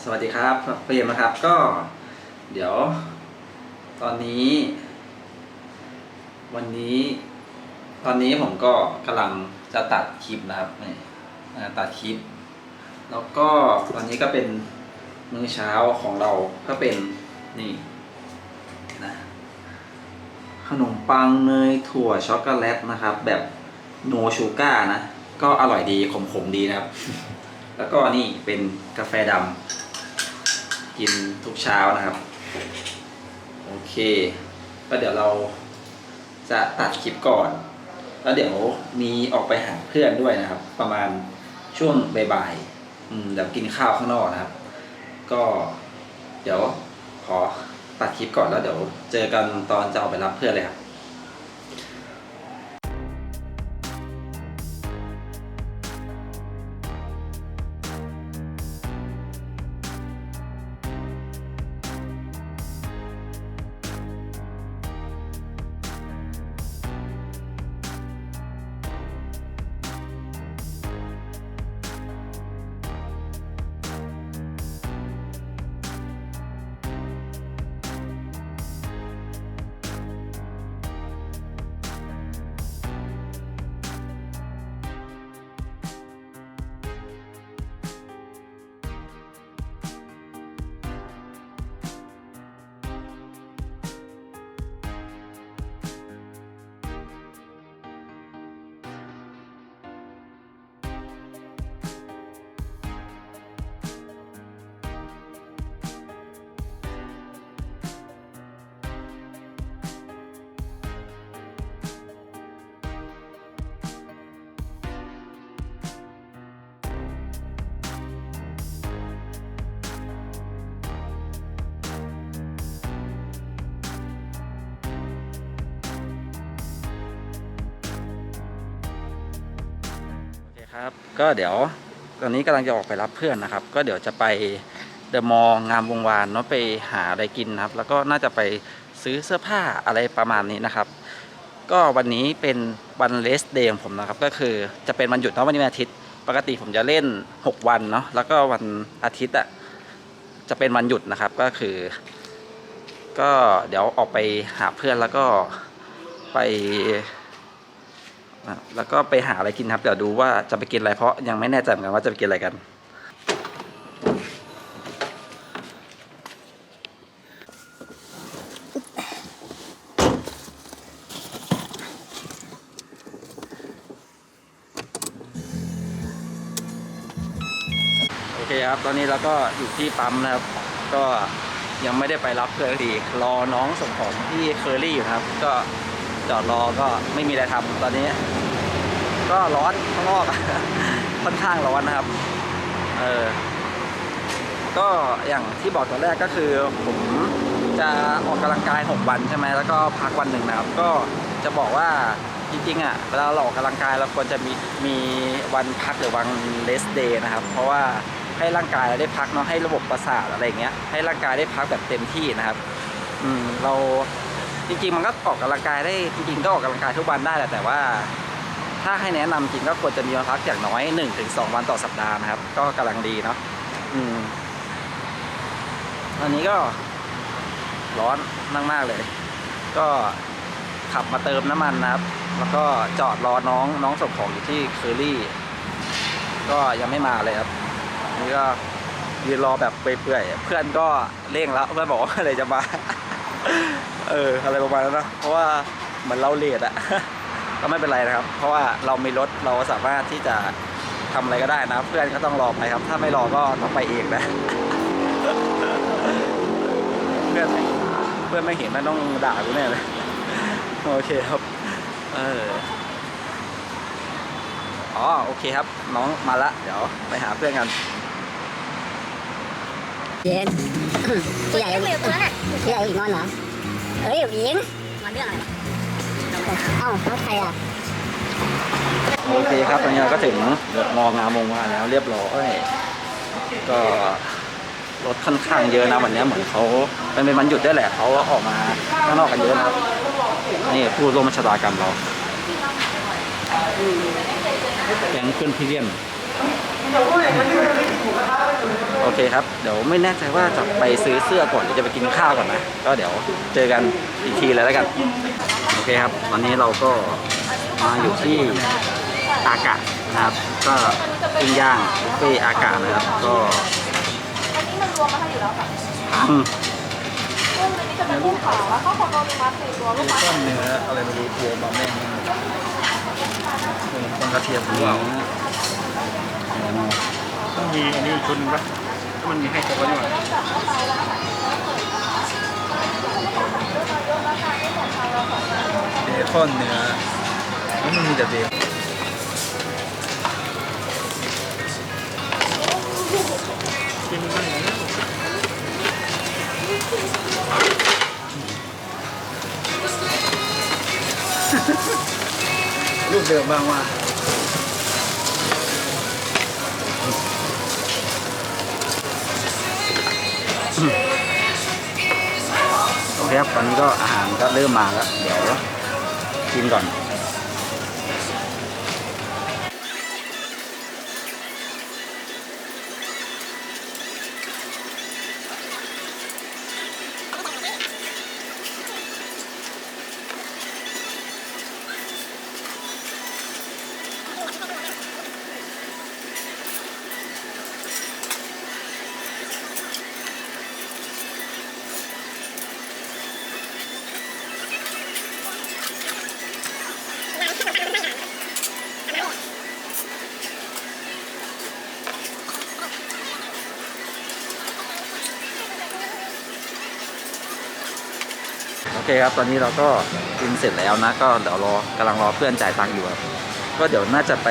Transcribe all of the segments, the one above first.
สวัสดีครับเปรมนะครับก็เดี๋ยว ตอนนี้ วันนี้ ตอนนี้ผมก็กำลังจะตัดคลิปนะครับนี่ตัดคลิป แล้วก็ตอนนี้ก็เป็นมื้อเช้าของเราก็เป็นนี่นะขนมปังเนยถั่วช็อกโกแลตนะครับ แบบโนชูก้านะ ก็อร่อยดีขมๆดีนะครับ แล้วก็นี่เป็นกาแฟดำ กินทุกเช้านะครับ โอเค ก็เดี๋ยวเราจะตัดคลิปก่อน แล้วเดี๋ยวมีออกไปหาเพื่อนด้วยนะครับ ประมาณช่วงบ่ายๆเดี๋ยวกินข้าวข้างนอกนะครับ ก็เดี๋ยวขอตัดคลิปก่อนแล้วเดี๋ยวเจอกันตอนจะออกไปรับเพื่อนเลยครับ ครับ ก็เดี๋ยวตอนนี้กำลังจะออกไปรับเพื่อนนะครับ ก็เดี๋ยวจะไปเดอะมอลล์งามวงวานเนาะไปหาอะไรกินนะครับ แล้วก็น่าจะไปซื้อเสื้อผ้าอะไรประมาณนี้นะครับ ก็วันนี้เป็นวันเลสเดย์ของผมนะครับ ก็คือจะเป็นวันหยุดเนาะวันนี้วันอาทิตย์ ปกติผมจะเล่น 6 วันเนาะแล้วก็วันอาทิตย์อะจะเป็นวันหยุดนะครับก็คือ ก็เดี๋ยวออกไปหาเพื่อนแล้วก็ไป แล้วก็ไปหาอะไรกินครับ เดี๋ยวดูว่าจะไปกินอะไรเพราะยังไม่แน่ใจเหมือนกันว่าจะไปกินอะไรกัน โอเคครับ ตอนนี้เราก็อยู่ที่ปั๊มนะครับ ก็ยังไม่ได้ไปรับเพื่อนสักทีรอน้องส่งของที่เคอรี่อยู่ครับ ก็ จอดรอก็ไม่มีอะไรทำตอนนี้ ก็ร้อนข้างนอก ค่อนข้างร้อนนะครับ เออก็อย่างที่บอกตอนแรกก็คือผมจะออกกำลังกาย 6 วันใช่ไหมแล้วก็พักวันหนึ่งนะครับ ก็จะบอกว่าจริงๆอะเวลาเราออกกำลังกายเราควรจะมีมีวันพักหรือวันเลสเดย์นะครับ เพราะว่าให้ร่างกายเราได้พักเนาะให้ระบบประสาทอะไรเงี้ยให้ร่างกายได้พักแบบเต็มที่นะครับ อืมเรา จริงๆ มันก็ออกกำลังกายได้จริงๆก็ออกกำลังกายทุกวันได้แหละแต่ว่า ถ้าให้แนะนำจริงก็ควรจะมีวันพักอย่างน้อย 1-2ถึงวันต่อสัปดาห์นะครับ ก็กำลังดีเนาะอืมวันนี้ก็ร้อนมากๆเลย ก็ขับมาเติมน้ำมันนะครับ แล้วก็จอดรอน้องน้องส่งของอยู่ที่เคอรี่ ก็ยังไม่มาเลยครับ นี่ก็ยืนรอแบบเปื่อยๆเพื่อนก็เร่งแล้วเพื่อนบอกว่าอะไรจะมา เอออะไรประมาณนั้นนะเพราะว่าเหมือนเราเลทอะก็ไม่เป็นไรนะครับ เพราะว่าเรามีรถเราสามารถที่จะทำอะไรก็ได้นะ เพื่อนก็ต้องรอไปครับ ถ้าไม่รอก็ต้องไปเองนะเพื่อนเพื่อนไม่เห็นไม่ต้องด่ากูแน่เลยโอเคครับเอออ๋อโอเคครับ น้องมาละ เดี๋ยวไปหาเพื่อนกันเย็นตัวใหญ่เลยตัวนั้นน่ะพี่ใหญ่อีกนอนเหรอ เฮ้ยหญิงมาเรื่องอะไรวะเอ้าน้องใครอะ โอเคครับตอนนี้เราก็ถึงมองามวงวานแล้วเรียบร้อย ก็รถค่อนข้างเยอะนะวันนี้เหมือนเขาเป็นเป็นวันหยุดด้วยแหละเขาออกมาข้างนอกกันเยอะนะครับนี่ผู้ร่วมชะตากรรมเราแก๊งเพื่อนพี่เลี้ยน โอเคครับ เดี๋ยวไม่แน่ใจว่าจะไปซื้อเสื้อก่อนหรือจะไปกินข้าวก่อนนะ ก็เดี๋ยวเจอกันอีกทีเลยแล้วกัน โอเคครับ วันนี้เราก็มาอยู่ที่อากาศนะครับ ก็ปิ้งย่างบุฟเฟ่ต์อากาศนะครับ ก็อันนี้มันรวมมาให้อยู่แล้วค่ะอืมกุ้งอันนี้จะเป็นกุ้งขาวแล้วก็โคโนมิมัสสี่ตัวลูกค้าต้นเนื้ออะไรไม่รู้ตัวมาแม่งต้นกระเทียมหรือเปล่า ต้องมีอันนี้อีกชุดหนึงปะถ้ามันมีให้ครบแล้วนี่หว่าเบคอนเนื้อแล้วมันมีแต่เบคอนกินมันอย่างนี้รูปเดิมบ้างว่า ครับตอนนี้ก็อาหารก็เริ่มมาแล้วเดี๋ยวกินก่อน อเคครับตอนนี้เราก็กินเสร็จแล้วนะ ก็เดี๋ยวรอกำลังรอเพื่อนจ่ายตังค์อยู่ครับก็เดี๋ยวน่าจะไป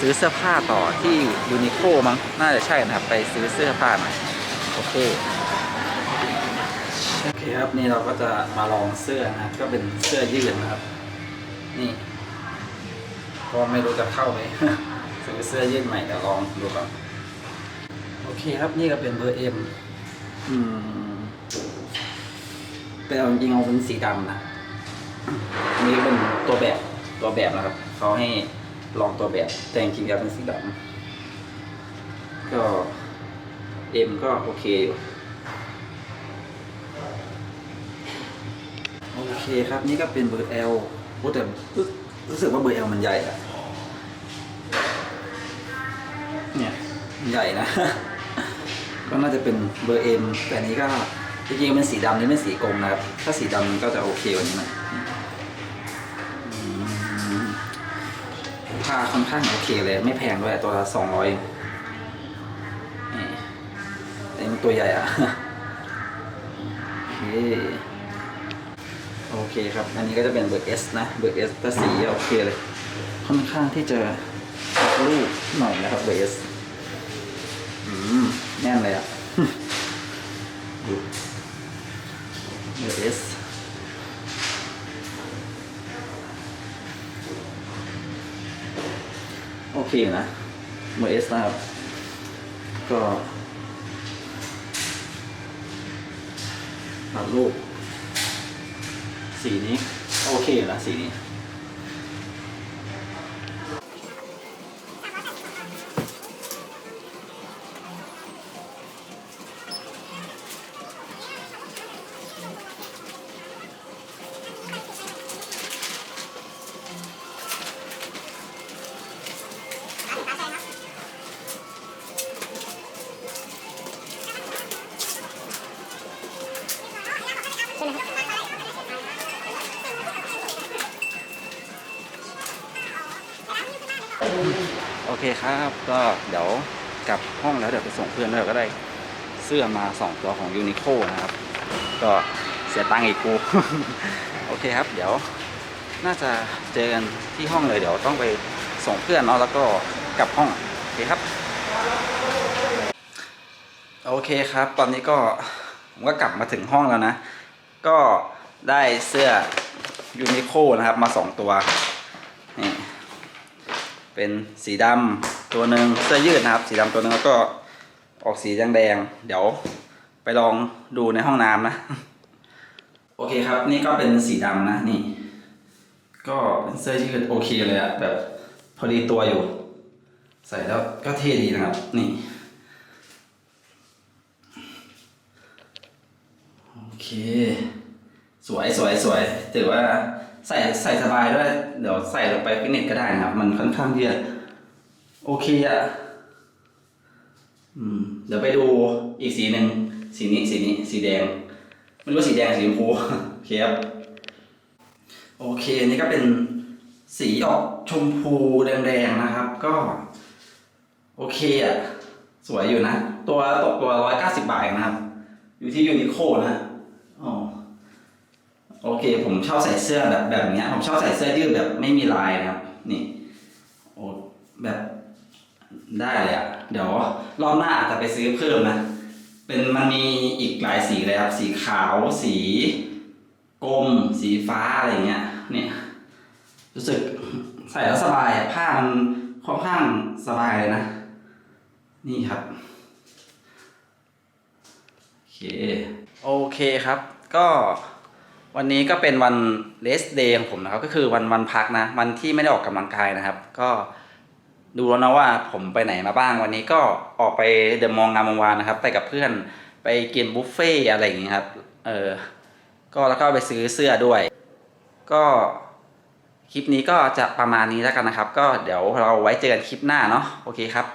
ซื้อเสื้อผ้าต่อที่ยูนิโคมั้งน่าจะใช่นะครับ ไปซื้อเสื้อผ้าหน่อยโอเคโอเคครับนี่เราก็จะมาลองเสื้อนะก็เป็นเสื้อยืดนะครับ นี่ก็ไม่รู้จะเข้าไหมซื้อเสื้อยืดใหม่เดี๋ยวลองดูก่อนโอเคครับนี่ก็เป็นเบอร์เอ็มอืม แต่เอาจริงๆเอาเป็นสีดำนะอันนี้เป็นตัวแบบตัวแบบนะครับเขาให้ลองตัวแบบ แต่จริงๆแล้วเป็นสีดำก็เอ็มก็โอเคอยู่โอเคครับนี่ก็เป็นเบอร์ L โอ้แต่รู้สึกว่าเบอร์ L มันใหญ่อะเนี่ยใหญ่นะ ก็น่าจะเป็นเบอร์เอ็มแต่นนี้ก็ จริงๆเป็นสีดำนี่ไม่สีกลมนะครับ ถ้าสีดำมันก็จะโอเคกว่านี้หน่อยผ้าค่อนข้างโอเคเลย ไม่แพงด้วยตัวละสองร้อยนี่มันตัวใหญ่อะโอเคโอเคครับ อันนี้ก็จะเป็นเบอร์เอสนะ เบอร์เอสแต่สีโอเคเลย ค่อนข้างที่จะลูกหน่อยนะครับเบอร์เอสอืม แน่นเลยอะ ดูเบอร์เอสโอเคนะเมอร์เอสนะครับ ก็ตัดรูปสีนี้ โอเคนะสีนี้ ครับ ก็เดี๋ยวกลับห้องแล้วเดี๋ยวไปส่งเพื่อนแล้วยก็ได้เสื้อมาสองตัวของยูนิโคนะครับ ก็เสียตังค์อีกกู โอเคครับ เดี๋ยวน่าจะเจอกันที่ห้องเลยเดี๋ยวต้องไปส่งเพื่อนเนาะแล้วก็กลับห้องโอเคครับ โอเคครับ ตอนนี้ก็ผมก็กลับมาถึงห้องแล้วนะ ก็ได้เสื้อยูนิโคนะครับมาสองตัว เป็นสีดำตัวหนึ่งเสื้อยืดนะครับ สีดำตัวหนึ่งแล้วก็ออกสีแดงๆเดี๋ยวไปลองดูในห้องน้ำนะ โอเคครับ นี่ก็เป็นสีดำนะนี่ ก็เป็นเสื้อยืดโอเคเลยอะแบบพอดีตัวอยู่ ใส่แล้วก็เท่ดีนะครับ นี่ โอเค สวยสวยสวยถือว่า ใส่ใส่สบายด้วย เดี๋ยวใส่ลงไปฟิตเนสก็ได้นะครับ มันค่อนข้างที่จะโอเคอะอืมเดี๋ยวไปดูอีกสีหนึ่งสีนี้สีนี้ สีแดงไม่รู้สีแดงสีชมพูโอเคครับโอเคนี่ก็เป็นสีออกชมพูแดงๆนะครับ ก็ โอเคอะ สวยอยู่นะ ตัวตกตัวร้อยเก้าสิบบาทนะครับ อยู่ที่ยูนิโคนะอ๋อ โอเค ผมชอบใส่เสื้อแบบแบบเนี้ย ผมชอบใส่เสื้อยืดแบบไม่มีลายนะครับ นี่ โอ้แบบได้เลยอะเดี๋ยวรอบหน้าอาจจะไปซื้อเพิ่มนะ เป็นมันมีอีกหลายสีเลยครับ สีขาว สีกรมสีฟ้าอะไรเงี้ย เนี่ย รู้สึกใส่แล้วสบายอะผ้ามันค่อนข้างสบายเลยนะ นี่ครับ โอเค โอเคครับ ก็ วันนี้ก็เป็นวันเลสเดย์ของผมนะครับ ก็คือวันวันพักนะ วันที่ไม่ได้ออกกำลังกายนะครับ ก็ดูแล้วนะว่าผมไปไหนมาบ้าง วันนี้ก็ออกไปเดอะมองงามวงวานนะครับ ไปกับเพื่อนไปกินบุฟเฟ่อะไรอย่างเงี้ยครับ เออ ก็แล้วก็ไปซื้อเสื้อด้วย ก็คลิปนี้ก็จะประมาณนี้แล้วกันนะครับ ก็เดี๋ยวเราไว้เจอกันคลิปหน้าเนาะ โอเคครับ